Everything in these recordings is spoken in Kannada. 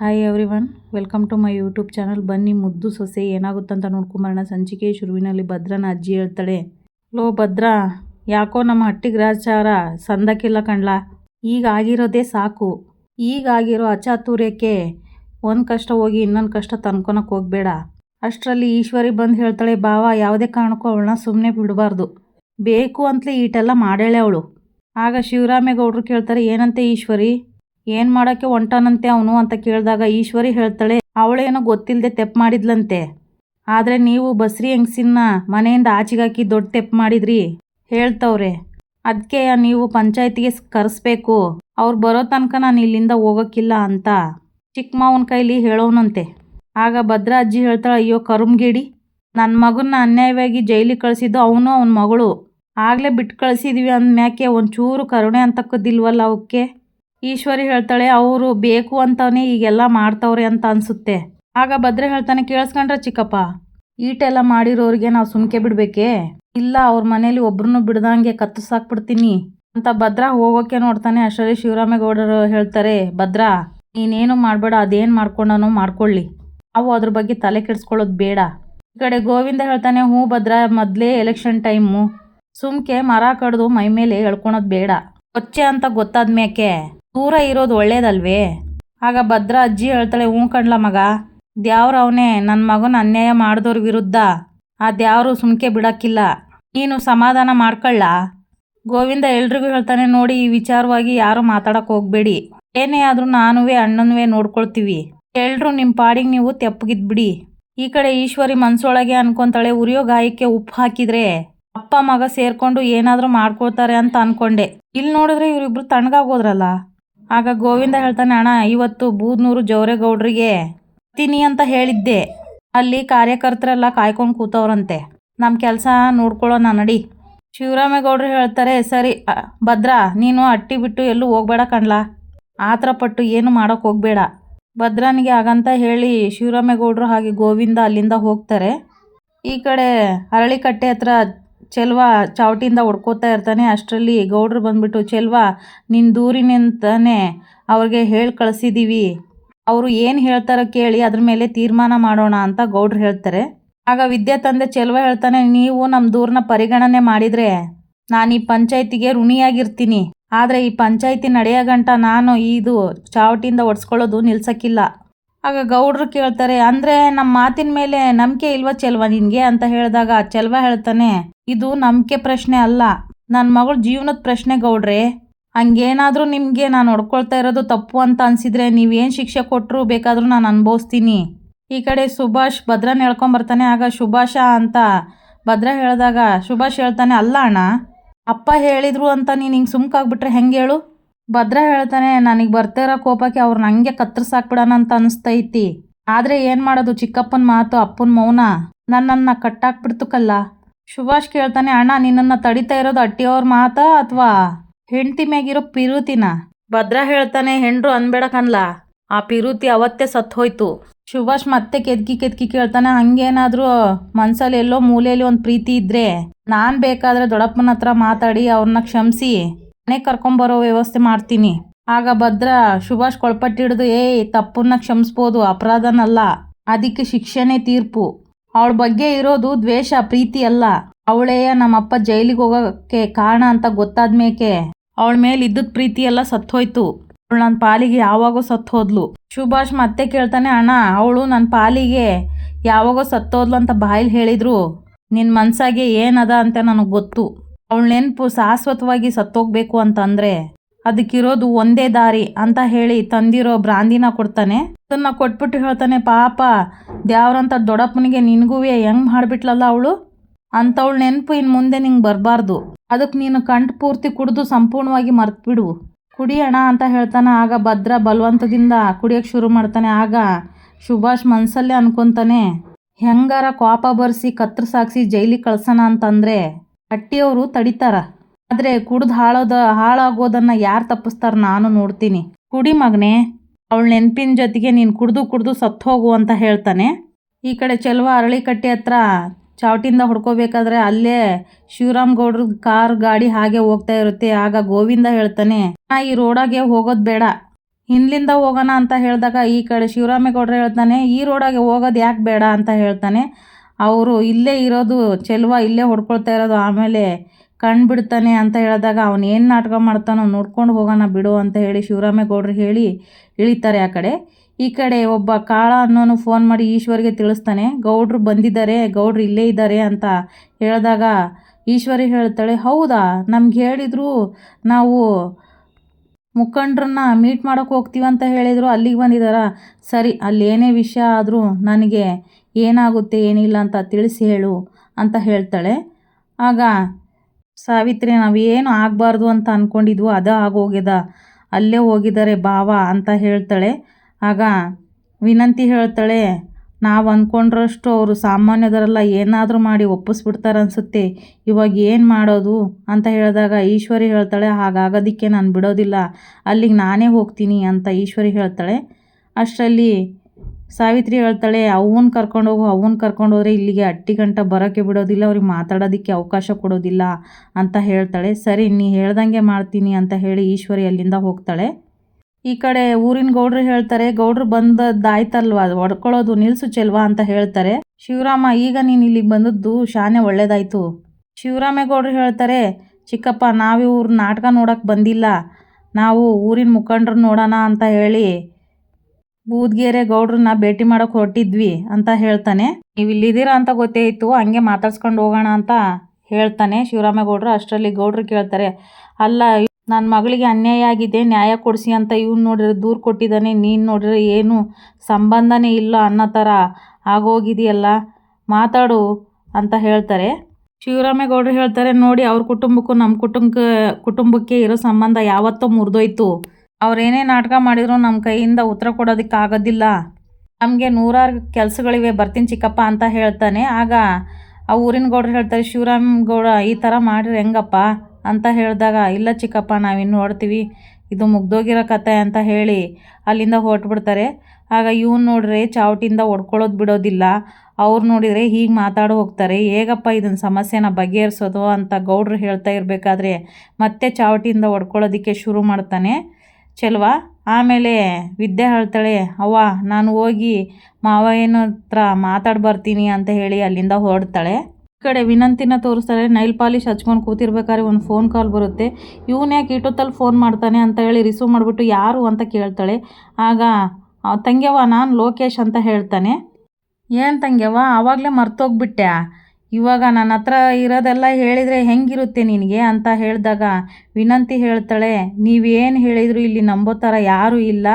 Hi everyone welcome to my YouTube channel ಬನ್ನಿ ಮುದ್ದು ಸೊಸೆ, ಏನಾಗುತ್ತಂತ ನೋಡ್ಕೊಂಬರೋಣ. ಸಂಚಿಕೆ ಶುರುವಿನಲ್ಲಿ ಭದ್ರನ ಅಜ್ಜಿ ಹೇಳ್ತಾಳೆ, ಲೋ ಭದ್ರ, ಯಾಕೋ ನಮ್ಮ ಹಟ್ಟಿ ಗ್ರಹಚಾರ ಸಂದಕ್ಕಿಲ್ಲ ಕಣ್ಲ? ಈಗ ಆಗಿರೋದೇ ಸಾಕು. ಈಗಾಗಿರೋ ಅಚಾತುರ್ಯಕ್ಕೆ ಒಂದು ಕಷ್ಟ ಹೋಗಿ ಇನ್ನೊಂದು ಕಷ್ಟ ತಂದ್ಕೊಳಕ್ಕೆ ಹೋಗಬೇಡ. ಅಷ್ಟರಲ್ಲಿ ಈಶ್ವರಿ ಬಂದು ಹೇಳ್ತಾಳೆ, ಬಾವ, ಯಾವುದೇ ಕಾರಣಕ್ಕೂ ಅವಳನ್ನ ಸುಮ್ಮನೆ ಬಿಡಬಾರ್ದು. ಬೇಕು ಅಂತಲೇ ಈಟೆಲ್ಲ ಮಾಡೇಳೆ ಅವಳು. ಆಗ ಶಿವರಾಮೇಗೌಡರು ಕೇಳ್ತಾರೆ, ಏನಂತೆ ಈಶ್ವರಿ? ಏನು ಮಾಡೋಕೆ ಹೊಂಟಾನಂತೆ ಅವನು ಅಂತ ಕೇಳಿದಾಗ ಈಶ್ವರಿ ಹೇಳ್ತಾಳೆ, ಅವಳೇನೋ ಗೊತ್ತಿಲ್ಲದೆ ತೆಪ್ಪು ಮಾಡಿದ್ಲಂತೆ. ಆದರೆ ನೀವು ಬಸ್ರಿ ಹೆಂಗ್ಸಿನ ಮನೆಯಿಂದ ಆಚೆಗಾಕಿ ದೊಡ್ಡ ತೆಪ್ಪು ಮಾಡಿದ್ರಿ, ಹೇಳ್ತವ್ರೆ. ಅದಕ್ಕೆ ನೀವು ಪಂಚಾಯತಿಗೆ ಕರೆಸ್ಬೇಕು. ಅವ್ರು ಬರೋ ತನಕ ನಾನು ಇಲ್ಲಿಂದ ಹೋಗೋಕ್ಕಿಲ್ಲ ಅಂತ. ಚಿಕ್ಕಮ್ಮವನ ಮಾವನ ಕೈಲಿ ಹೇಳೋನಂತೆ. ಆಗ ಭದ್ರ ಅಜ್ಜಿ ಹೇಳ್ತಾಳೆ, ಅಯ್ಯೋ ಕರುಮ್ಗಿಡಿ ನನ್ನ ಮಗನ್ನ ಅನ್ಯಾಯವಾಗಿ ಜೈಲಿಗೆ ಕಳಿಸಿದ್ದು ಅವನು ಅವನ ಮಗಳು. ಆಗಲೇ ಬಿಟ್ಟು ಕಳಿಸಿದ್ವಿ ಅಂದ್ಮ್ಯಾಕೆ ಒಂಚೂರು ಕರುಣೆ ಅಂತಕ್ಕದಿಲ್ವಲ್ಲ ಅವಕ್ಕೆ ಈಶ್ವರಿ ಹೇಳ್ತಾಳೆ, ಅವರು ಬೇಕು ಅಂತಾನೆ ಈಗೆಲ್ಲ ಮಾಡ್ತವ್ರೆ ಅಂತ ಅನ್ಸುತ್ತೆ. ಆಗ ಭದ್ರೆ ಹೇಳ್ತಾನೆ, ಕೇಳಿಸ್ಕೊಂಡ್ರೆ ಚಿಕ್ಕಪ್ಪ, ಈಟೆಲ್ಲ ಮಾಡಿರೋರಿಗೆ ನಾವು ಸುಮ್ಕೆ ಬಿಡಬೇಕೇ? ಇಲ್ಲ, ಅವ್ರ ಮನೇಲಿ ಒಬ್ರನ್ನೂ ಬಿಡ್ದಂಗೆ ಕತ್ತರಿಸಾಕ್ಬಿಡ್ತೀನಿ ಅಂತ ಭದ್ರ ಹೋಗೋಕೆ ನೋಡ್ತಾನೆ ಅಷ್ಟರಲ್ಲಿ ಶಿವರಾಮೇಗೌಡರು ಹೇಳ್ತಾರೆ, ಭದ್ರಾ, ನೀನೇನು ಮಾಡಬೇಡ, ಅದೇನು ಮಾಡ್ಕೊಂಡನೋ ಮಾಡ್ಕೊಳ್ಳಿ. ನಾವು ಅದ್ರ ಬಗ್ಗೆ ತಲೆ ಕೆಡಿಸ್ಕೊಳ್ಳೋದು ಬೇಡ. ಈ ಕಡೆ ಗೋವಿಂದ ಹೇಳ್ತಾನೆ, ಹ್ಞೂ ಭದ್ರ, ಮೊದಲೇ ಎಲೆಕ್ಷನ್ ಟೈಮು ಸುಮ್ಕೆ ಮರ ಕಡ್ದು ಮೈ ಮೇಲೆ ಎಳ್ಕೊಳೋದು ಬೇಡ. ಕೊಚ್ಚೆ ಅಂತ ಗೊತ್ತಾದ ಮೇಕೆ ದೂರ ಇರೋದು ಒಳ್ಳೇದಲ್ವೇ? ಆಗ ಭದ್ರ ಅಜ್ಜಿ ಹೇಳ್ತಾಳೆ, ಹ್ಞೂ ಕಣ್ಲ ಮಗ. ದ್ಯಾವ್ರವನೇ ನನ್ನ ಮಗನ ಅನ್ಯಾಯ ಮಾಡಿದವ್ರ ವಿರುದ್ಧ. ಆ ದ್ಯಾವ್ರು ಸುಮ್ಕೆ ಬಿಡಕ್ಕಿಲ್ಲ. ನೀನು ಸಮಾಧಾನ ಮಾಡ್ಕೊಳ್ಳ. ಗೋವಿಂದ ಎಲ್ರಿಗೂ ಹೇಳ್ತಾನೆ, ನೋಡಿ, ಈ ವಿಚಾರವಾಗಿ ಯಾರು ಮಾತಾಡಕ್ಕೆ ಹೋಗಬೇಡಿ. ಏನೇ ಆದರೂ ನಾನುವೇ, ಅಣ್ಣನವೇ ನೋಡ್ಕೊಳ್ತೀವಿ. ಎಲ್ಲರೂ ನಿಮ್ಮ ಪಾಡಿಗೆ ನೀವು ತೆಪ್ಪಗಿದ್ಬಿಡಿ. ಈ ಕಡೆ ಈಶ್ವರಿ ಮನ್ಸೊಳಗೆ ಅನ್ಕೊಂತಾಳೆ, ಉರಿಯೋ ಗಾಯಕ್ಕೆ ಉಪ್ಪು ಹಾಕಿದ್ರೆ ಅಪ್ಪ ಮಗ ಸೇರ್ಕೊಂಡು ಏನಾದರೂ ಮಾಡ್ಕೊಳ್ತಾರೆ ಅಂತ ಅನ್ಕೊಂಡೆ. ಇಲ್ಲಿ ನೋಡಿದ್ರೆ ಇವರಿಬ್ರು ತಣ್ಣಗಾಗೋದ್ರಲ್ಲ ಆಗ ಗೋವಿಂದ ಹೇಳ್ತಾನೆ, ಅಣ್ಣ ಇವತ್ತು ಬೂದ್ನೂರು ಜೋರೇಗೌಡ್ರಿಗೆ ತಿನಿ ಅಂತ ಹೇಳಿದ್ದೆ. ಅಲ್ಲಿ ಕಾರ್ಯಕರ್ತರೆಲ್ಲ ಕಾಯ್ಕೊಂಡು ಕೂತವ್ರಂತೆ. ನಮ್ಮ ಕೆಲಸ ನೋಡ್ಕೊಳ್ಳೋಣ, ನಡಿ. ಶಿವರಾಮೇಗೌಡರು ಹೇಳ್ತಾರೆ, ಸರಿ ಭದ್ರ, ನೀನು ಅಟ್ಟಿ ಬಿಟ್ಟು ಎಲ್ಲೂ ಹೋಗ್ಬೇಡ ಕಣ್ಲ. ಆತರ ಪಟ್ಟು ಏನು ಮಾಡೋಕೆ ಹೋಗಬೇಡ. ಭದ್ರನಿಗೆ ಹಾಗಂತ ಹೇಳಿ ಶಿವರಾಮೇಗೌಡರು ಹಾಗೆ ಗೋವಿಂದ ಅಲ್ಲಿಂದ ಹೋಗ್ತಾರೆ. ಈ ಕಡೆ ಅರಳಿಕಟ್ಟೆ ಹತ್ರ ಚೆಲ್ವ ಚಾವಟಿಯಿಂದ ಹೊಡ್ಕೋತಾ ಇರ್ತಾನೆ. ಅಷ್ಟರಲ್ಲಿ ಗೌಡ್ರು ಬಂದ್ಬಿಟ್ಟು, ಚೆಲ್ವ ನಿನ್ನ ದೂರಿನಿಂದಾನೆ ಅವ್ರಿಗೆ ಹೇಳಿ ಕಳಿಸಿದ್ದೀವಿ ಅವರು ಏನು ಹೇಳ್ತಾರೋ ಕೇಳಿ ಅದ್ರ ಮೇಲೆ ತೀರ್ಮಾನ ಮಾಡೋಣ ಅಂತ ಗೌಡ್ರು ಹೇಳ್ತಾರೆ. ಆಗ ವಿದ್ಯಾ ತಂದೆ ಚೆಲ್ವ ಹೇಳ್ತಾನೆ, ನೀವು ನಮ್ಮ ದೂರನ್ನ ಪರಿಗಣನೆ ಮಾಡಿದರೆ ನಾನು ಈ ಪಂಚಾಯತಿಗೆ ಋಣಿಯಾಗಿರ್ತೀನಿ. ಆದರೆ ಈ ಪಂಚಾಯತಿ ನಡೆಯೋ ಗಂಟ ನಾನು ಇದು ಚಾವಟಿಯಿಂದ ಒಡ್ಸ್ಕೊಳ್ಳೋದು ನಿಲ್ಸಕ್ಕಿಲ್ಲ ಆಗ ಗೌಡ್ರು ಕೇಳ್ತಾರೆ, ಅಂದರೆ ನಮ್ಮ ಮಾತಿನ ಮೇಲೆ ನಂಬಿಕೆ ಇಲ್ವಾ ಚೆಲ್ವ ನಿನಗೆ ಅಂತ ಹೇಳಿದಾಗ, ಚೆಲ್ವ ಹೇಳ್ತಾನೆ ಇದು ನಂಬಿಕೆ ಪ್ರಶ್ನೆ ಅಲ್ಲ. ನನ್ನ ಮಗಳ ಜೀವನದ ಪ್ರಶ್ನೆ ಗೌಡ್ರೆ. ಹಂಗೇನಾದರೂ ನಿಮಗೆ ನಾನು ಹೊಡ್ಕೊಳ್ತಾ ಇರೋದು ತಪ್ಪು ಅಂತ ಅನಿಸಿದ್ರೆ ನೀವೇನು ಶಿಕ್ಷೆ ಕೊಟ್ಟರು ಬೇಕಾದರೂ ನಾನು ಅನುಭವಿಸ್ತೀನಿ. ಈ ಕಡೆ ಸುಭಾಷ್ ಭದ್ರನ ಹೇಳ್ಕೊಂಬರ್ತಾನೆ ಆಗ ಸುಭಾಷ ಅಂತ ಭದ್ರ ಹೇಳಿದಾಗ, ಸುಭಾಷ್ ಹೇಳ್ತಾನೆ, ಅಲ್ಲ ಅಣ್ಣ, ಅಪ್ಪ ಹೇಳಿದ್ರು ಅಂತ ನೀನು ಹಿಂಗೆ ಸುಮ್ಕಾಗ್ಬಿಟ್ರೆ ಹೆಂಗೆ ಹೇಳು? ಭದ್ರ ಹೇಳ್ತಾನೆ, ನನಗೆ ಬರ್ತಾ ಇರೋ ಕೋಪಕ್ಕೆ ಅವ್ರನ್ನ ಹಂಗೆ ಕತ್ತರಿಸಾಕ್ಬಿಡೋಣ ಅಂತ ಅನಿಸ್ತೈತಿ. ಆದರೆ ಏನು ಮಾಡೋದು ಚಿಕ್ಕಪ್ಪನ ಮಾತು, ಅಪ್ಪನ ಮೌನ. ನನ್ನನ್ನು ಕಟ್ಟಾಕ್ಬಿಡ್ತು ಕಲ್ಲ. ಸುಭಾಷ್ ಕೇಳ್ತಾನೆ, ಅಣ್ಣ, ನಿನ್ನನ್ನು ತಡಿತಾ ಇರೋದು ಅಟ್ಟಿಯವ್ರ ಮಾತಾ ಅಥವಾ ಹೆಂಡತಿ ಮ್ಯಾಗಿರೋ ಪಿರುತಿನ? ಭದ್ರ ಹೇಳ್ತಾನೆ, ಹೆಂಡ್ರು ಅನ್ಬೇಡ ಕನ್ಲ ಆ ಪಿರುತಿ ಅವತ್ತೇ ಸತ್ತು ಹೋಯ್ತು. ಸುಭಾಷ್ ಮತ್ತೆ ಕೆದ್ಕಿ ಕೆದ್ಕಿ ಕೇಳ್ತಾನೆ, ಹಂಗೇನಾದ್ರೂ ಮನ್ಸಲ್ಲಿ ಎಲ್ಲೋ ಮೂಲೆಯಲ್ಲಿ ಒಂದು ಪ್ರೀತಿ ಇದ್ರೆ ನಾನು ಬೇಕಾದ್ರೆ ದೊಡ್ಡಪ್ಪನ ಹತ್ರ ಮಾತಾಡಿ ಅವ್ರನ್ನ ಕ್ಷಮಿಸಿ. ಮನೆ ಕರ್ಕೊಂಬರೋ ವ್ಯವಸ್ಥೆ ಮಾಡ್ತೀನಿ. ಆಗ ಭದ್ರ, ಸುಭಾಷ್ ಕೊಳ್ಪಟ್ಟಿಡ್ದು, ಏಯ್, ತಪ್ಪನ್ನ ಕ್ಷಮಿಸ್ಬೋದು, ಅಪರಾಧನಲ್ಲ. ಅದಕ್ಕೆ ಶಿಕ್ಷೆನೇ ತೀರ್ಪು. ಅವಳ ಬಗ್ಗೆ ಇರೋದು ದ್ವೇಷ, ಪ್ರೀತಿ ಅಲ್ಲ. ಅವಳೇ ನಮ್ಮಪ್ಪ ಜೈಲಿಗೆ ಹೋಗೋಕ್ಕೆ ಕಾರಣ ಅಂತ ಗೊತ್ತಾದ್ಮೇಕೆ? ಅವಳ ಮೇಲೆ ಇದ್ದದ ಪ್ರೀತಿ ಎಲ್ಲ ಸತ್ತೋಯ್ತು. ಅವಳು ನನ್ನ ಪಾಲಿಗೆ ಯಾವಾಗೋ ಸತ್ತು ಹೋದ್ಲು. ಸುಭಾಷ್ ಮತ್ತೆ ಕೇಳ್ತಾನೆ, ಅಣ್ಣ, ಅವಳು ನನ್ನ ಪಾಲಿಗೆ ಯಾವಾಗೋ ಸತ್ತೋದ್ಲು ಅಂತ ಬಾಯಲ್ಲಿ ಹೇಳಿದ್ರು. ನಿನ್ನ ಮನ್ಸಾಗೆ ಏನದ ಅಂತ ನನಗೆ ಗೊತ್ತು. ಅವಳ ನೆನಪು ಶಾಶ್ವತವಾಗಿ ಸತ್ತೋಗ್ಬೇಕು ಅಂತಂದ್ರೆ ಅದಕ್ಕಿರೋದು ಒಂದೇ ದಾರಿ ಅಂತ ಹೇಳಿ ತಂದಿರೋ ಬ್ರಾಂದಿನ ಕೊಡ್ತಾನೆ. ಅದನ್ನ ಕೊಟ್ಬಿಟ್ಟು ಹೇಳ್ತಾನೆ, ಪಾಪ, ದೇವ್ರಂತ ದೊಡ್ಡಪ್ಪನಿಗೆ ನಿನಗೂ ಹೆಂಗ್ ಮಾಡಿಬಿಟ್ಲಲ್ಲ ಅವಳು? ಅಂಥವಳ ನೆನಪು ಇನ್ನು ಮುಂದೆ ನಿಂಗೆ ಬರಬಾರ್ದು. ಅದಕ್ಕೆ ನೀನು ಕಂಠ ಪೂರ್ತಿ ಕುಡಿದು ಸಂಪೂರ್ಣವಾಗಿ ಮರ್ತ್ಬಿಡು. ಕುಡಿಯೋಣ ಅಂತ ಹೇಳ್ತಾನೆ, ಆಗ ಭದ್ರ ಬಲವಂತದಿಂದ ಕುಡಿಯೋಕ್ಕೆ ಶುರು ಮಾಡ್ತಾನೆ. ಆಗ ಸುಭಾಷ್ ಮನಸ್ಸಲ್ಲೇ ಅನ್ಕೊಂತಾನೆ, ಹೆಂಗಾರ ಕೋಪ ಬರ್ಸಿ ಕತ್ತರಿಸಾಕ್ಸಿ ಜೈಲಿಗೆ ಕಳ್ಸೋಣ ಅಂತಂದರೆ ಅಟ್ಟಿಯವರು ತಡಿತಾರ. ಆದರೆ ಕುಡ್ದು ಹಾಳೋದ, ಹಾಳಾಗೋದನ್ನ ಯಾರು ತಪ್ಪಿಸ್ತಾರ ನಾನು ನೋಡ್ತೀನಿ. ಕುಡಿ ಮಗನೇ, ಅವಳ ನೆನಪಿನ ಜೊತೆಗೆ ನೀನು ಕುಡ್ದು ಕುಡ್ದು ಸತ್ತು ಹೋಗು ಅಂತ ಹೇಳ್ತಾನೆ. ಈ ಕಡೆ ಚೆಲುವ ಅರಳಿಕಟ್ಟೆ ಹತ್ರ ಚಾವಟಿಯಿಂದ ಹೊಡ್ಕೋಬೇಕಾದ್ರೆ ಅಲ್ಲೇ ಶಿವರಾಮ್ ಗೌಡ್ರ ಕಾರ್ ಗಾಡಿ ಹಾಗೆ ಹೋಗ್ತಾ ಇರುತ್ತೆ. ಆಗ ಗೋವಿಂದ ಹೇಳ್ತಾನೆ, ನಾ ಈ ರೋಡಾಗೆ ಹೋಗೋದು ಬೇಡ. ಹಿಂದ್ಲಿಂದ ಹೋಗೋಣ ಅಂತ ಹೇಳಿದಾಗ ಈ ಕಡೆ ಶಿವರಾಮೇಗೌಡ್ರು ಹೇಳ್ತಾನೆ, ಈ ರೋಡಾಗೆ ಹೋಗೋದು ಯಾಕೆ ಬೇಡ ಅಂತ ಹೇಳ್ತಾನೆ. ಅವರು ಇಲ್ಲೇ ಇರೋದು, ಚೆಲುವ ಇಲ್ಲೇ ಹೊಡ್ಕೊಳ್ತಾ ಇರೋದು. ಆಮೇಲೆ ಕಣ್ಣು ಬಿಡ್ತಾನೆ ಅಂತ ಹೇಳಿದಾಗ ಅವನು ಏನು ನಾಟಕ ಮಾಡ್ತಾನೋ ನೋಡ್ಕೊಂಡು ಹೋಗೋಣ ಬಿಡು ಅಂತ ಹೇಳಿ ಶಿವರಾಮೇಗೌಡರು ಹೇಳಿ ಇಳಿತಾರೆ ಆ ಕಡೆ. ಈ ಕಡೆ ಒಬ್ಬ ಕಾಳ ಅನ್ನೋನು ಫೋನ್ ಮಾಡಿ ಈಶ್ವರಿಗೆ ತಿಳಿಸ್ತಾನೆ, ಗೌಡ್ರು ಬಂದಿದ್ದಾರೆ, ಗೌಡ್ರು ಇಲ್ಲೇ ಇದ್ದಾರೆ ಅಂತ ಹೇಳಿದಾಗ ಈಶ್ವರಿ ಹೇಳ್ತಾಳೆ, ಹೌದಾ? ನಮ್ಗೆ ಹೇಳಿದ್ರು ನಾವು ಮುಖಂಡ್ರನ್ನ ಮೀಟ್ ಮಾಡೋಕೆ ಹೋಗ್ತೀವಂತ ಹೇಳಿದರು, ಅಲ್ಲಿಗೆ ಬಂದಿದ್ದಾರಾ ಸರಿ, ಅಲ್ಲಿ ಏನೇ ವಿಷಯ ಆದರೂ ನನಗೆ ಏನಾಗುತ್ತೆ ಏನಿಲ್ಲ ಅಂತ ತಿಳಿಸಿ ಹೇಳು ಅಂತ ಹೇಳ್ತಾಳೆ. ಆಗ ಸಾವಿತ್ರಿ, ನಾವೇನು ಆಗಬಾರ್ದು ಅಂತ ಅಂದ್ಕೊಂಡಿದ್ವು ಅದು ಆಗೋಗ್ಯದ. ಅಲ್ಲೇ ಹೋಗಿದ್ದಾರೆ ಭಾವ ಅಂತ ಹೇಳ್ತಾಳೆ. ಆಗ ವಿನಂತಿ ಹೇಳ್ತಾಳೆ, ನಾವು ಅಂದ್ಕೊಂಡ್ರಷ್ಟು ಅವರು ಸಾಮಾನ್ಯದರೆಲ್ಲ ಏನಾದರೂ ಮಾಡಿ ಒಪ್ಪಿಸ್ಬಿಡ್ತಾರೆ ಅನಿಸುತ್ತೆ. ಇವಾಗ ಏನು ಮಾಡೋದು ಅಂತ ಹೇಳಿದಾಗ ಈಶ್ವರಿ ಹೇಳ್ತಾಳೆ, ಹಾಗಾಗೋದಕ್ಕೆ ನಾನು ಬಿಡೋದಿಲ್ಲ. ಅಲ್ಲಿಗೆ ನಾನೇ ಹೋಗ್ತೀನಿ ಅಂತ ಈಶ್ವರಿ ಹೇಳ್ತಾಳೆ. ಅಷ್ಟರಲ್ಲಿ ಸಾವಿತ್ರಿ ಹೇಳ್ತಾಳೆ ಅವ್ವನ್ನ ಕರ್ಕೊಂಡೋಗು ಕರ್ಕೊಂಡು ಕರ್ಕೊಂಡೋದ್ರೆ ಇಲ್ಲಿಗೆ ಅಟ್ಟಿ ಗಂಟ ಬರೋಕ್ಕೆ ಬಿಡೋದಿಲ್ಲ, ಅವ್ರಿಗೆ ಮಾತಾಡೋದಕ್ಕೆ ಅವಕಾಶ ಕೊಡೋದಿಲ್ಲ ಅಂತ ಹೇಳ್ತಾಳೆ. ಸರಿ, ನೀ ಹೇಳ್ದಂಗೆ ಮಾಡ್ತೀನಿ ಅಂತ ಹೇಳಿ ಈಶ್ವರಿ ಅಲ್ಲಿಂದ ಹೋಗ್ತಾಳೆ. ಈ ಕಡೆ ಊರಿನ ಗೌಡ್ರು ಹೇಳ್ತಾರೆ, ಗೌಡ್ರು ಬಂದದ್ದಾಯ್ತಲ್ವಾ, ಹೊಡ್ಕೊಳ್ಳೋದು ನಿಲ್ಸು ಚೆಲ್ವಾ ಅಂತ ಹೇಳ್ತಾರೆ. ಶಿವರಾಮ, ಈಗ ನೀನು ಇಲ್ಲಿಗೆ ಬಂದದ್ದು ಶಾನೆ ಒಳ್ಳೇದಾಯ್ತು. ಶಿವರಾಮೇಗೌಡ್ರು ಹೇಳ್ತಾರೆ, ಚಿಕ್ಕಪ್ಪ, ನಾವಿವ್ರ ನಾಟಕ ನೋಡಕ್ಕೆ ಬಂದಿಲ್ಲ, ನಾವು ಊರಿನ ಮುಖಂಡ್ರು ನೋಡೋಣ ಅಂತ ಹೇಳಿ ಬೂದ್ಗೆರೆ ಗೌಡ್ರನ್ನ ಭೇಟಿ ಮಾಡೋಕೆ ಹೊರಟಿದ್ವಿ ಅಂತ ಹೇಳ್ತಾನೆ. ನೀವು ಇಲ್ಲಿದ್ದೀರಾ ಅಂತ ಗೊತ್ತೇ ಇತ್ತು, ಹಂಗೆ ಮಾತಾಡ್ಸ್ಕೊಂಡು ಹೋಗೋಣ ಅಂತ ಹೇಳ್ತಾನೆ ಶಿವರಾಮೇಗೌಡರು ಅಷ್ಟರಲ್ಲಿ ಗೌಡ್ರು ಕೇಳ್ತಾರೆ, ಅಲ್ಲ ನನ್ನ ಮಗಳಿಗೆ ಅನ್ಯಾಯ ಆಗಿದೆ, ನ್ಯಾಯ ಕೊಡಿಸಿ ಅಂತ ಇವ್ನು ನೋಡಿದ್ರೆ ದೂರು ಕೊಟ್ಟಿದ್ದಾನೆ, ನೀನು ನೋಡಿದ್ರೆ ಏನು ಸಂಬಂಧನೇ ಇಲ್ಲ ಅನ್ನೋ ಥರ ಆಗೋಗಿದೆಯಲ್ಲ, ಮಾತಾಡು ಅಂತ ಹೇಳ್ತಾರೆ. ಶಿವರಾಮೇಗೌಡರು ಹೇಳ್ತಾರೆ, ನೋಡಿ, ಅವ್ರ ಕುಟುಂಬಕ್ಕೂ ನಮ್ಮ ಕುಟುಂಬಕ್ಕೆ ಕುಟುಂಬಕ್ಕೆ ಇರೋ ಸಂಬಂಧ ಯಾವತ್ತೋ ಮುರಿದೋಯ್ತು. ಅವ್ರೇನೇ ನಾಟಕ ಮಾಡಿದ್ರು ನಮ್ಮ ಕೈಯಿಂದ ಉತ್ತರ ಕೊಡೋದಕ್ಕೆ ಆಗೋದಿಲ್ಲ ನಮಗೆ ನೂರಾರು ಕೆಲಸಗಳಿವೆ, ಬರ್ತೀನಿ ಚಿಕ್ಕಪ್ಪ ಅಂತ ಹೇಳ್ತಾನೆ. ಆಗ ಆ ಊರಿನ ಗೌಡ್ರು ಹೇಳ್ತಾರೆ, ಶಿವರಾಮ್ ಗೌಡ, ಈ ಥರ ಮಾಡಿರಿ ಹೆಂಗಪ್ಪ? ಅಂತ ಹೇಳಿದಾಗ, ಇಲ್ಲ ಚಿಕ್ಕಪ್ಪ, ನಾವಿನ್ನು ನೋಡ್ತೀವಿ. ಇದು ಮುಗ್ದೋಗಿರೋ ಕತೆ ಅಂತ ಹೇಳಿ ಅಲ್ಲಿಂದ ಹೊರಟ್ಬಿಡ್ತಾರೆ. ಆಗ ಇವ್ನು ನೋಡ್ರೆ ಚಾವಟಿಯಿಂದ ಹೊಡ್ಕೊಳ್ಳೋದು ಬಿಡೋದಿಲ್ಲ. ಅವ್ರು ನೋಡಿದರೆ ಹೀಗೆ ಮಾತಾಡಿ ಹೋಗ್ತಾರೆ. ಹೇಗಪ್ಪ ಇದನ್ನ ಸಮಸ್ಯೆನ ಬಗೆಹರಿಸೋದು ಅಂತ ಗೌಡ್ರು ಹೇಳ್ತಾ ಇರಬೇಕಾದ್ರೆ ಮತ್ತೆ ಚಾವಟಿಯಿಂದ ಹೊಡ್ಕೊಳ್ಳೋದಕ್ಕೆ ಶುರು ಮಾಡ್ತಾನೆ. ಚೆಲ್ವಾ? ಆಮೇಲೆ ವಿದ್ಯೆ ಹೇಳ್ತಾಳೆ, ಅವ್ವ, ನಾನು ಹೋಗಿ ಮಾವಯ್ಯನ ಹತ್ರ ಮಾತಾಡಿ ಬರ್ತೀನಿ ಅಂತ ಹೇಳಿ ಅಲ್ಲಿಂದ ಹೊರಡ್ತಾಳೆ. ಕಡೆ ವಿನಂತಿನ ತೋರಿಸ್ತಾರೆ, ನೈಲ್ ಪಾಲಿಶ್ ಹಚ್ಕೊಂಡು ಕೂತಿರ್ಬೇಕಾದ್ರೆ ಒಂದು ಫೋನ್ ಕಾಲ್ ಬರುತ್ತೆ. ಇವನು ಯಾಕೆ ಇಟ್ಟೊತ್ತಲ್ಲಿ ಫೋನ್ ಮಾಡ್ತಾನೆ ಅಂತ ಹೇಳಿ ರಿಸೀವ್ ಮಾಡಿಬಿಟ್ಟು ಯಾರು ಅಂತ ಕೇಳ್ತಾಳೆ. ಆಗ ತಂಗ್ಯವ್ವ, ನಾನು ಲೋಕೇಶ್ ಅಂತ ಹೇಳ್ತಾನೆ. ಏನು ತಂಗ್ಯವ್ವ, ಆವಾಗಲೇ ಮರ್ತೋಗ್ಬಿಟ್ಟೆ ಇವಾಗ ನನ್ನ ಹತ್ರ ಇರೋದೆಲ್ಲ ಹೇಳಿದರೆ ಹೆಂಗಿರುತ್ತೆ ನಿನಗೆ ಅಂತ ಹೇಳಿದಾಗ ವಿನಂತಿ ಹೇಳ್ತಾಳೆ ನೀವೇನು ಹೇಳಿದರೂ ಇಲ್ಲಿ ನಂಬೋ ಥರ ಯಾರೂ ಇಲ್ಲ.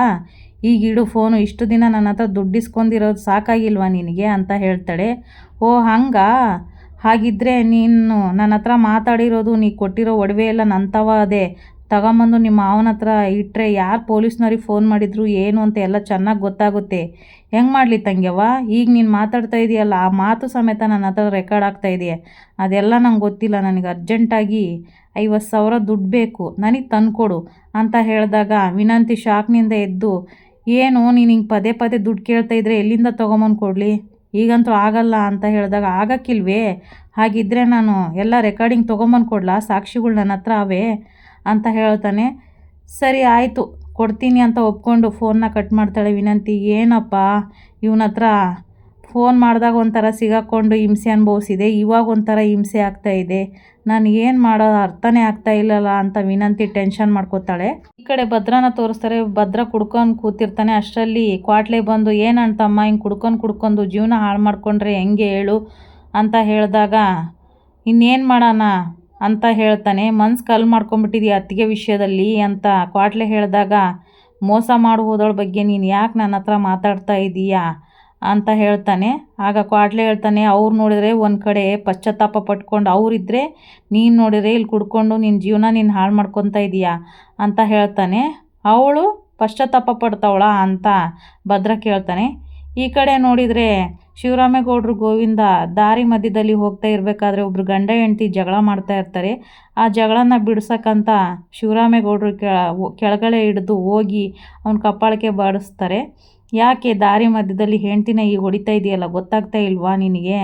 ಈಗ ಇಡು ಫೋನು, ಇಷ್ಟು ದಿನ ನನ್ನ ಹತ್ರ ದುಡ್ಡು ಇಸ್ಕೊಂಡಿರೋದು ಸಾಕಾಗಿಲ್ವಾ ನಿನಗೆ? ಅಂತ ಹೇಳ್ತಾಳೆ. ಓ, ಹಂಗಾ? ಹಾಗಿದ್ದರೆ ನೀನು ನನ್ನ ಹತ್ರ ಮಾತಾಡಿರೋದು, ನೀ ಕೊಟ್ಟಿರೋ ಒಡವೆ ಎಲ್ಲ ನಂತವ ಅದೇ. ತಗೊಂಬಂದು ನಿಮ್ಮ ಮಾವನ ಹತ್ರ ಇಟ್ಟರೆ ಯಾರು ಪೊಲೀಸ್ನವ್ರಿಗೆ ಫೋನ್ ಮಾಡಿದ್ರು, ಏನು ಅಂತ ಎಲ್ಲ ಚೆನ್ನಾಗಿ ಗೊತ್ತಾಗುತ್ತೆ. ಹೆಂಗೆ ಮಾಡಲಿ ತಂಗ್ಯವ್ವ? ಈಗ ನೀನು ಮಾತಾಡ್ತಾ ಇದೆಯಲ್ಲ, ಆ ಮಾತು ಸಮೇತ ನನ್ನ ಹತ್ರ ರೆಕಾರ್ಡ್ ಆಗ್ತಾ ಇದೆಯಾ? ಅದೆಲ್ಲ ನಂಗೆ ಗೊತ್ತಿಲ್ಲ, ನನಗೆ ಅರ್ಜೆಂಟಾಗಿ ಐವತ್ತು ಸಾವಿರ ದುಡ್ಡು ಬೇಕು, ನನಗೆ ತಂದುಕೊಡು ಅಂತ ಹೇಳಿದಾಗ ವಿನಂತಿ ಶಾಕ್ನಿಂದ ಎದ್ದು, ಏನು, ನೀನು ಹಿಂಗೆ ಪದೇ ಪದೇ ದುಡ್ಡು ಕೇಳ್ತಾ ಇದ್ರೆ ಎಲ್ಲಿಂದ ತೊಗೊಂಬಂದು ಕೊಡಲಿ? ಈಗಂತೂ ಆಗಲ್ಲ ಅಂತ ಹೇಳಿದಾಗ, ಆಗಕ್ಕಿಲ್ವೇ? ಹಾಗಿದ್ದರೆ ನಾನು ಎಲ್ಲ ರೆಕಾರ್ಡಿಂಗ್ ತೊಗೊಂಬಂದು ಕೊಡಲಾ? ಸಾಕ್ಷಿಗಳು ನನ್ನ ಹತ್ರ ಅವೇ? ಅಂತ ಹೇಳ್ತಾನೆ. ಸರಿ, ಆಯಿತು. ಕೊಡ್ತೀನಿ ಅಂತ ಒಪ್ಕೊಂಡು ಫೋನ್ನ ಕಟ್ ಮಾಡ್ತಾಳೆ ವಿನಂತಿ. ಏನಪ್ಪ? ಇವನ ಹತ್ರ ಫೋನ್ ಮಾಡಿದಾಗ ಒಂಥರ ಸಿಗಾಕ್ಕೊಂಡು ಹಿಂಸೆ ಅನುಭವಿಸಿದೆ. ಇವಾಗ ಒಂಥರ ಹಿಂಸೆ ಆಗ್ತಾ ಇದೆ. ನಾನು ಏನು ಮಾಡೋ ಅರ್ಥನೇ ಆಗ್ತಾ ಇಲ್ಲಲ್ಲ ಅಂತ ವಿನಂತಿ ಟೆನ್ಷನ್ ಮಾಡ್ಕೋತಾಳೆ. ಈ ಕಡೆ ಭದ್ರನ ತೋರಿಸ್ತಾರೆ. ಭದ್ರ ಕುಡ್ಕೊಂಡು ಕೂತಿರ್ತಾನೆ. ಅಷ್ಟರಲ್ಲಿ ಕ್ವಾಟ್ಲೆ ಬಂದು, ಏನು ಅಮ್ಮ ಹಿಂಗೆ ಕುಡ್ಕೊಂಡು ಕುಡ್ಕೊಂಡು ಜೀವನ ಹಾಳು ಮಾಡ್ಕೊಂಡ್ರೆ ಹೆಂಗೆ ಹೇಳು? ಅಂತ ಹೇಳಿದಾಗ, ಇನ್ನೇನು ಮಾಡೋಣ? ಅಂತ ಹೇಳ್ತಾನೆ. ಮನ್ಸು ಕಲ್ ಮಾಡ್ಕೊಂಬಿಟ್ಟಿದೀಯ ಅತ್ತಿಗೆ ವಿಷಯದಲ್ಲಿ ಅಂತ ಕ್ವಾಟ್ಲೆ ಹೇಳಿದಾಗ, ಮೋಸ ಮಾಡಿ ಬಗ್ಗೆ ನೀನು ಯಾಕೆ ನನ್ನ ಹತ್ರ ಮಾತಾಡ್ತಾ ಇದ್ದೀಯಾ ಅಂತ ಹೇಳ್ತಾನೆ. ಆಗ ಕ್ವಾಟ್ಲೆ ಹೇಳ್ತಾನೆ, ಅವ್ರು ನೋಡಿದರೆ ಒಂದು ಕಡೆ ಪಶ್ಚಾತ್ತಾಪ ಪಟ್ಕೊಂಡು ಅವರಿದ್ದರೆ ನೀನು ನೋಡಿದರೆ ಇಲ್ಲಿ ಕುಡ್ಕೊಂಡು ನಿನ್ನ ಜೀವನ ನೀನು ಹಾಳು ಮಾಡ್ಕೊತಾ ಇದೀಯಾ ಅಂತ ಹೇಳ್ತಾನೆ. ಅವಳು ಪಶ್ಚಾತ್ತಾಪ ಪಡ್ತಾವಳ ಅಂತ ಭದ್ರ ಕೇಳ್ತಾನೆ. ಈ ಕಡೆ ನೋಡಿದರೆ ಶಿವರಾಮೇಗೌಡರು ಗೋವಿಂದ ದಾರಿ ಮಧ್ಯದಲ್ಲಿ ಹೋಗ್ತಾ ಇರಬೇಕಾದ್ರೆ ಒಬ್ರು ಗಂಡ ಹೆಂಡತಿ ಜಗಳ ಮಾಡ್ತಾ ಇರ್ತಾರೆ. ಆ ಜಗಳನ ಬಿಡ್ಸಕ್ಕಂತ ಶಿವರಾಮೇಗೌಡರು ಕೆಳಗಡೆ ಹಿಡಿದು ಹೋಗಿ ಅವನ ಕಪ್ಪಾಳಕ್ಕೆ ಬಾಡಿಸ್ತಾರೆ. ಯಾಕೆ ದಾರಿ ಮಧ್ಯದಲ್ಲಿ ಹೆಂಡ್ತಿನ ಈಗ ಹೊಡಿತಾ ಇದೆಯಲ್ಲ, ಗೊತ್ತಾಗ್ತಾ ಇಲ್ವಾ ನಿನಗೆ?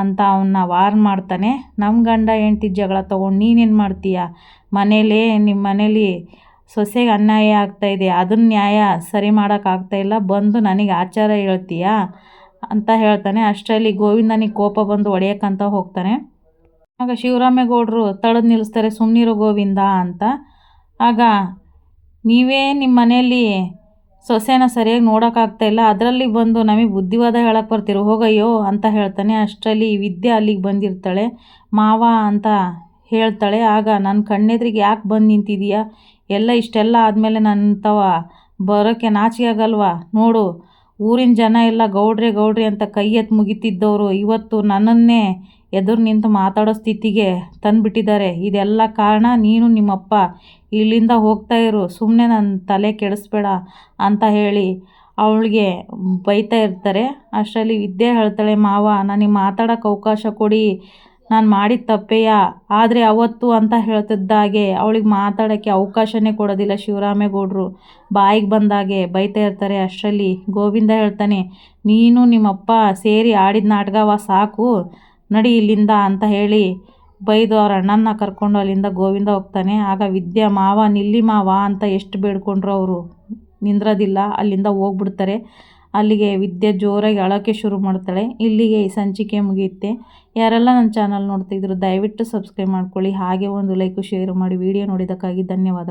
ಅಂತ ಅವನ್ನ ವಾರ್ನ್ ಮಾಡ್ತಾನೆ. ನಮ್ಮ ಗಂಡ ಹೆಂಡತಿ ಜಗಳ ತೊಗೊಂಡು ನೀನೇನು ಮಾಡ್ತೀಯ? ಮನೇಲೇ ನಿಮ್ಮ ಮನೇಲಿ ಸೊಸೆಗೆ ಅನ್ಯಾಯ ಆಗ್ತಾ ಇದೆ ಅದನ್ನ ನ್ಯಾಯ ಸರಿ ಮಾಡೋಕ್ಕಾಗ್ತಾ ಇಲ್ಲ. ಬಂದು ನನಗೆ ಆಚಾರ ಹೇಳ್ತೀಯಾ? ಅಂತ ಹೇಳ್ತಾನೆ. ಅಷ್ಟರಲ್ಲಿ ಗೋವಿಂದನಿಗೆ ಕೋಪ ಬಂದು ಒಡೆಯಕ್ಕಂತ ಹೋಗ್ತಾನೆ. ಆಗ ಶಿವರಾಮೇಗೌಡರು ತಡೆದು ನಿಲ್ಲಿಸ್ತಾರೆ ಸುಮ್ಮನಿರೋ ಗೋವಿಂದ ಅಂತ. ಆಗ ನೀವೇ ನಿಮ್ಮ ಮನೆಯಲ್ಲಿ ಸೊಸೆನ ಸರಿಯಾಗಿ ನೋಡೋಕ್ಕಾಗ್ತಾ ಇಲ್ಲ. ಅದರಲ್ಲಿ ಬಂದು ನಮಗೆ ಬುದ್ಧಿವಾದ ಹೇಳಕ್ಕೆ ಬರ್ತೀರಿ. ಹೋಗಯ್ಯೋ ಅಂತ ಹೇಳ್ತಾನೆ. ಅಷ್ಟರಲ್ಲಿ ವಿದ್ಯೆ ಅಲ್ಲಿಗೆ ಬಂದಿರ್ತಾಳೆ. ಮಾವ ಅಂತ ಹೇಳ್ತಾಳೆ. ಆಗ ನನ್ನ ಕಣ್ಣೆದ್ರಿಗೆ ಯಾಕೆ ಬಂದು ನಿಂತಿದೀಯಾ? ಎಲ್ಲ ಇಷ್ಟೆಲ್ಲ ಆದಮೇಲೆ ನನ್ನ ತವ ಬರೋಕ್ಕೆ ನಾಚಿಕೆ ಆಗಲ್ವಾ? ನೋಡು, ಊರಿನ ಜನ ಎಲ್ಲ ಗೌಡ್ರೆ ಗೌಡ್ರೆ ಅಂತ ಕೈ ಎತ್ತಿ ಮುಗಿತಿದ್ದವರು ಇವತ್ತು ನನ್ನನ್ನೇ ಎದುರು ನಿಂತು ಮಾತಾಡೋ ಸ್ಥಿತಿಗೆ ತಂದುಬಿಟ್ಟಿದ್ದಾರೆ. ಇದೆಲ್ಲ ಕಾರಣ ನೀನು ನಿಮ್ಮಪ್ಪ. ಇಲ್ಲಿಂದ ಹೋಗ್ತಾ ಇರು ಸುಮ್ಮನೆ ನನ್ನ ತಲೆ ಕೆಡಿಸ್ಬೇಡ ಅಂತ ಹೇಳಿ ಅವಳಿಗೆ ಬೈತಾ ಇರ್ತಾರೆ. ಅಷ್ಟರಲ್ಲಿ ವಿದ್ಯೆ ಹೇಳ್ತಾಳೆ, ಮಾವ, ನನಗೆ ಮಾತಾಡೋಕ್ಕೆ ಅವಕಾಶ ಕೊಡಿ. ನಾನು ಮಾಡಿದ ತಪ್ಪೆಯ? ಆದರೆ ಅವತ್ತು ಅಂತ ಹೇಳ್ತಿದ್ದಾಗೆ, ಅವಳಿಗೆ ಮಾತಾಡೋಕ್ಕೆ ಅವಕಾಶನೇ ಕೊಡೋದಿಲ್ಲ ಶಿವರಾಮೇಗೌಡರು. ಬಾಯಿಗೆ ಬಂದಾಗೆ, ಬೈತಾ ಇರ್ತಾರೆ ಅಷ್ಟರಲ್ಲಿ. ಗೋವಿಂದ ಹೇಳ್ತಾನೆ, ನೀನು ನಿಮ್ಮಪ್ಪ ಸೇರಿ ಆಡಿದ ನಾಟಕವ ಸಾಕು. ನಡಿ ಇಲ್ಲಿಂದ ಅಂತ ಹೇಳಿ ಬೈದು ಅವ್ರ ಅಣ್ಣನ ಕರ್ಕೊಂಡು ಅಲ್ಲಿಂದ ಗೋವಿಂದ ಹೋಗ್ತಾನೆ. ಆಗ ವಿದ್ಯಾ, ಮಾವ, ನಿಲ್ಲಿ ಮಾವ ಅಂತ ಎಷ್ಟು ಬೇಡ್ಕೊಂಡ್ರು ಅವರು. ನಿಂದ್ರೋದಿಲ್ಲ, ಅಲ್ಲಿಂದ ಹೋಗ್ಬಿಡ್ತಾರೆ. ಅಲ್ಲಿಗೆ ವಿದ್ಯೆ ಜೋರಾಗಿ ಅಳೋಕ್ಕೆ ಶುರು ಮಾಡ್ತಾಳೆ. ಇಲ್ಲಿಗೆ ಈ ಸಂಚಿಕೆ ಮುಗಿಯುತ್ತೆ. ಯಾರೆಲ್ಲ ನನ್ನ ಚಾನಲ್ ನೋಡ್ತಿದ್ರು ದಯವಿಟ್ಟು ಸಬ್ಸ್ಕ್ರೈಬ್ ಮಾಡ್ಕೊಳ್ಳಿ. ಹಾಗೆ ಒಂದು ಲೈಕು ಶೇರ್ ಮಾಡಿ. ವಿಡಿಯೋ ನೋಡಿದ್ದಕ್ಕಾಗಿ ಧನ್ಯವಾದ.